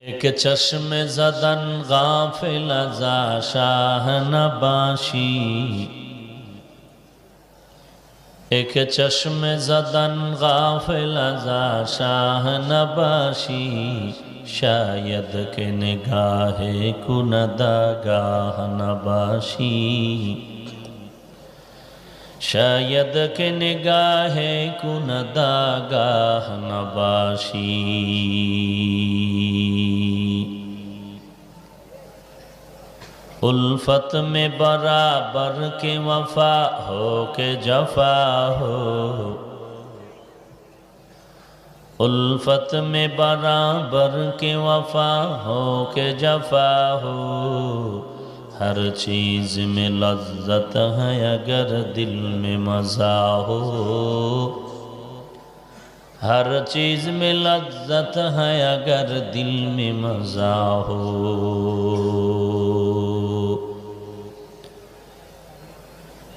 ایک چشم زدن غافل ازا شاہ نباشی۔ ایک چشم زدن غافل ازا شاہ نباشی۔ شاید کہ نگاہ کندہ گاہ نباشی۔ شاید کہ نگاہ کندہ گاہ نباشی۔ الفت میں برابر کے وفا ہو کے جفا ہو۔ الفت میں برابر کے وفا ہو کے جفا ہو۔ ہر چیز میں لذت ہے اگر دل میں مزہ ہو۔ ہر چیز میں لذت ہے اگر دل میں مزہ ہو۔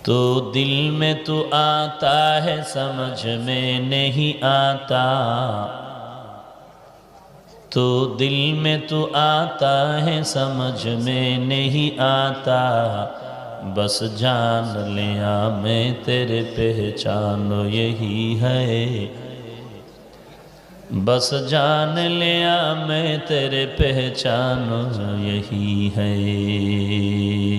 تو دل میں تو آتا ہے، سمجھ میں نہیں آتا۔ تو دل میں تو آتا ہے، سمجھ میں نہیں آتا۔ بس جان لیا میں تیرے پہچانو یہی ہے۔ بس جان لیا میں تیرے پہچانو یہی ہے۔